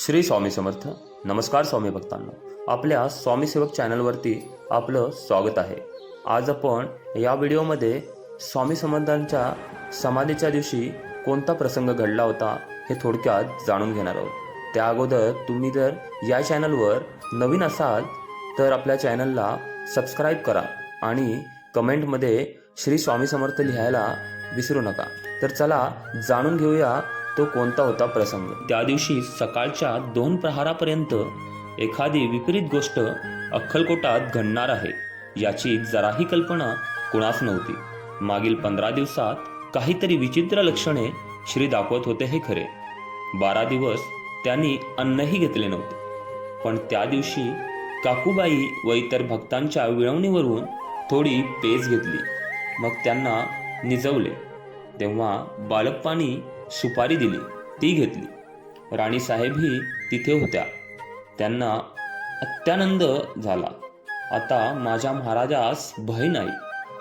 श्री स्वामी समर्थ. नमस्कार स्वामी भक्तांना. आपल्या स्वामीसेवक चॅनलवरती आपलं स्वागत आहे. आज आपण या व्हिडिओमध्ये स्वामी समर्थांच्या समाधीच्या दिवशी कोणता प्रसंग घडला होता हे थोडक्यात जाणून घेणार आहोत. त्या अगोदर तुम्ही जर या चॅनलवर नवीन असाल तर आपल्या चॅनलला सबस्क्राईब करा आणि कमेंटमध्ये श्री स्वामी समर्थ लिहायला विसरू नका. तर चला जाणून घेऊया तो कोणता होता प्रसंग? त्या दिवशी सकाळच्या दोन प्रहारापर्यंत एखादी विपरीत गोष्ट अक्कलकोटात घडणार आहे याची जराही कल्पना कुणास नव्हती. मागील पंधरा दिवसात काहीतरी विचित्र लक्षणे श्री दाखवत होते हे खरे. बारा दिवस त्यांनी अन्नही घेतले नव्हते. पण त्या दिवशी काकूबाई व इतर भक्तांच्या विळवणीवरून थोडी पेज घेतली. मग त्यांना निजवले. तेव्हा बालकपाणी सुपारी दिली ती घेतली. राणीसाहेबही तिथे होत्या. त्यांना अत्यानंद झाला. आता माझ्या महाराजास भय नाही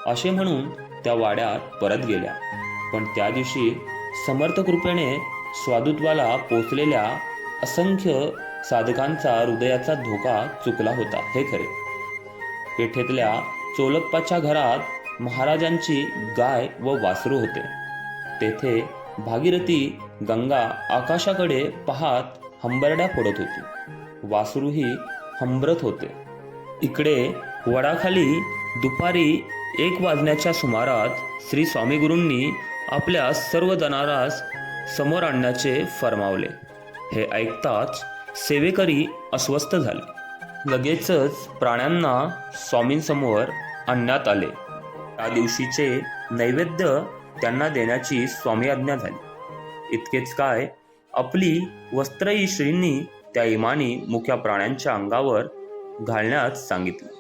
असे म्हणून त्या वाड्यात परत गेल्या. पण त्या दिवशी समर्थ कृपेने स्वादुत्वाला पोचलेल्या असंख्य साधकांचा हृदयाचा धोका चुकला होता हे खरे. पेठेतल्या चोलप्पाच्या घरात महाराजांची गाय व वासरू होते. तेथे भागीरथी गंगा आकाशाकडे पाहत हंबरड्या फोडत होती. वासरूही हंबरत होते. इकडे वडाखाली दुपारी एक वाजण्याच्या सुमारात श्री स्वामी गुरूंनी आपल्या सर्व जनारास समोर आणण्याचे फरमावले. हे ऐकताच सेवेकरी अस्वस्थ झाले. लगेचच प्राण्यांना स्वामींसमोर आणण्यात आले. त्या दिवशीचे नैवेद्य त्यांना देण्याची स्वामी आज्ञा झाली. इतकेच काय आपली वस्त्रही श्रींनी त्या इमानी मुख्या प्राण्यांच्या अंगावर घालण्यास सांगितले.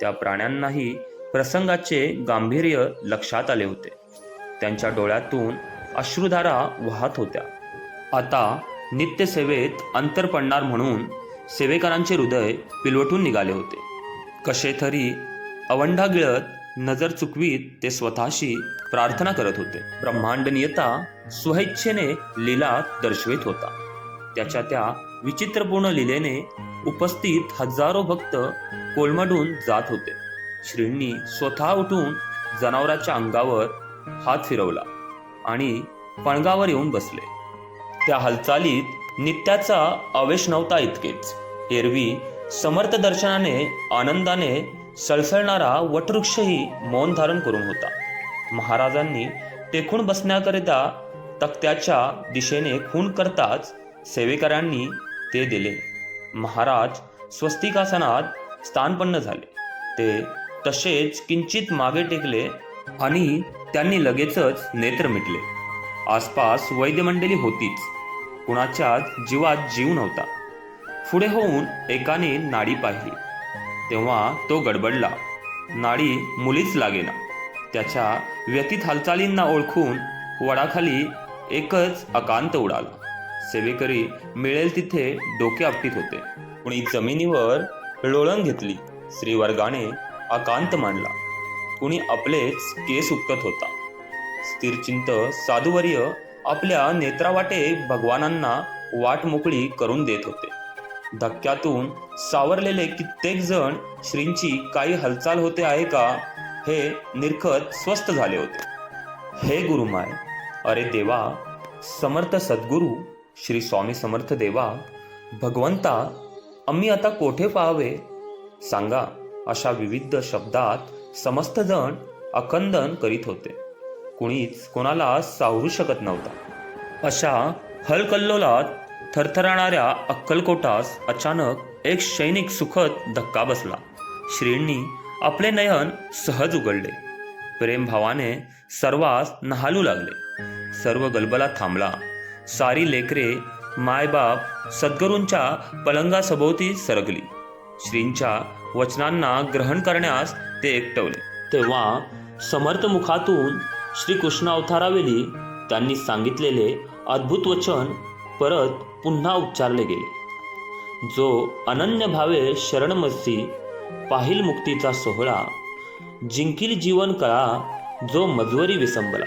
त्या प्राण्यांनाही प्रसंगाचे गांभीर्य लक्षात आले होते. त्यांच्या डोळ्यातून अश्रुधारा वाहत होत्या. आता नित्यसेवेत अंतर पडणार म्हणून सेवेकरांचे हृदय पिलवटून निघाले होते. कसे तरी अवंढा गिळत नजर चुकवीत ते स्वतःशी प्रार्थना करत होते. ब्रह्मांड नियता स्वेच्छेने लीला दर्शवित होता. त्याच्या त्या विचित्रपूर्ण लीलेने उपस्थित हजारो भक्त कोलमडून जात होते. श्रींनी स्वतः उठून जनावराच्या अंगावर हात फिरवला आणि पणगावर येऊन बसले. त्या हालचालीत नित्याचा आवेश नव्हता इतकेच. एरवी समर्थ दर्शनाने आनंदाने सळसळणारा वटवृक्षही मौन धारण करून होता. महाराजांनी टेकून बसण्याकरिता तक्त्याच्या दिशेने खून करताच सेवेकऱ्यांनी ते दिले. महाराज स्वस्तिकासनात स्थानपन्न झाले. ते तसेच किंचित मागे टेकले आणि त्यांनी लगेचच नेत्र मिटले. आसपास वैद्यमंडळी होतीच. कुणाच्याच जीवात जीव नव्हता. पुढे होऊन एकाने नाडी पाहिली. तेव्हा तो गडबडला. नाडी मुलीच लागेना. त्याच्या व्यतीत हालचालींना ओळखून वडाखाली एकच अकांत उडाला. सेवेकरी मिळेल तिथे डोके आपटीत होते. कुणी जमिनीवर लोळण घेतली श्रीवर्गाने अकांत मांडला. कुणी आपलेच केस उपकत होता. स्थिरचिंत साधुवर्य आपल्या नेत्रावाटे भगवानांना वाट मोकळी करून देत होते. धक्क्यातून सावरलेले कित्येक जण श्रींची काही हालचाल होते आहे का हे निरखत स्वस्थ झाले होते. हे गुरुमाय अरे देवा समर्थ सद्गुरू श्री स्वामी समर्थ देवा भगवंता आम्ही आता कोठे पाहावे? सांगा अशा विविध शब्दात समस्त जण अखंदन करीत होते. कुणीच कोणाला सावरू शकत नव्हता. अशा हलकल्लोलात थरथरणाऱ्या अक्कलकोटास अचानक एक सैनिक सुखद धक्का बसला. श्रींनी आपले नयन सहज उघडले. प्रेमभावाने सर्वास नहालू लागले. सर्व गलबला थांबला. सारी लेकरे मायबाप सद्गुरूंच्या पलंगासभोवती सरकली. श्रींच्या वचनांना ग्रहण करण्यास ते एकटवले. तेव्हा समर्थ मुखातून श्रीकृष्ण अवतारावेली त्यांनी सांगितलेले अद्भुत वचन परत पुन्हा उच्चारले गेले. जो अनन्य भावे शरणमस्सी पाहिल मुक्तीचा सोहळा जिंकील जीवन कळा जो मजवरी विसंबला.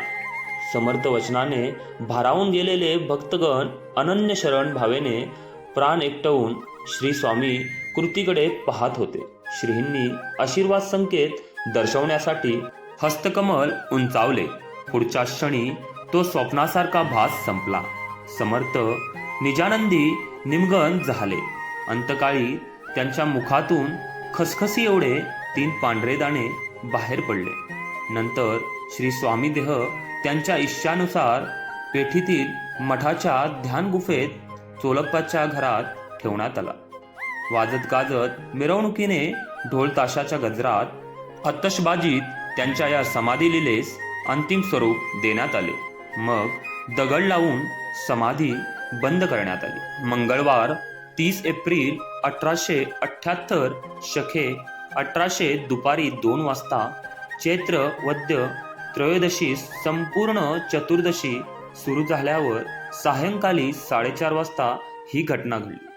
समर्थ वचनाने भारावून गेलेले भक्तगण अनन्य शरण भावेने प्राण एकटवून श्री स्वामी कृतीकडे पाहत होते. श्रींनी आशीर्वाद संकेत दर्शवण्यासाठी हस्तकमल उंचावले. पुढच्या क्षणी तो स्वप्नासारखा भास संपला. समर्थ निजानंदी निमगन झाले. अंतकाळी त्यांच्या मुखातून खसखसी एवढे तीन पांढरे दाणे बाहेर पडले. नंतर श्री स्वामीदेह त्यांच्या इच्छानुसार पेठीतील मठाच्या ध्यान गुफेत चोलप्पाच्या घरात ठेवण्यात आला. वाजत गाजत मिरवणुकीने ढोल ताशाच्या गजरात आतषबाजीत त्यांच्या या समाधी लिलेस अंतिम स्वरूप देण्यात आले. मग दगड लावून समाधी बंद करण्यात आली. मंगळवार तीस एप्रिल अठराशे अठ्ठ्याहत्तर शके अठराशे दुपारी दोन वाजता चैत्र वद्य त्रयोदशी संपूर्ण चतुर्दशी सुरू झाल्यावर सायंकाळी साडेचार वाजता ही घटना घडली.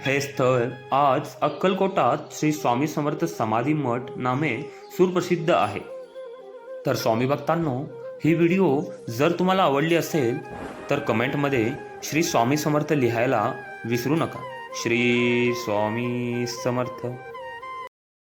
हे स्थळ आज अक्कलकोटात श्री स्वामी समर्थ समाधी मठ नामे सुप्रसिद्ध आहे. तर स्वामी भक्तांनो ही व्हिडिओ जर तुम्हाला आवडली असेल तर कमेंटमध्ये श्री स्वामी समर्थ लिहायला विसरू नका. श्री स्वामी समर्थ.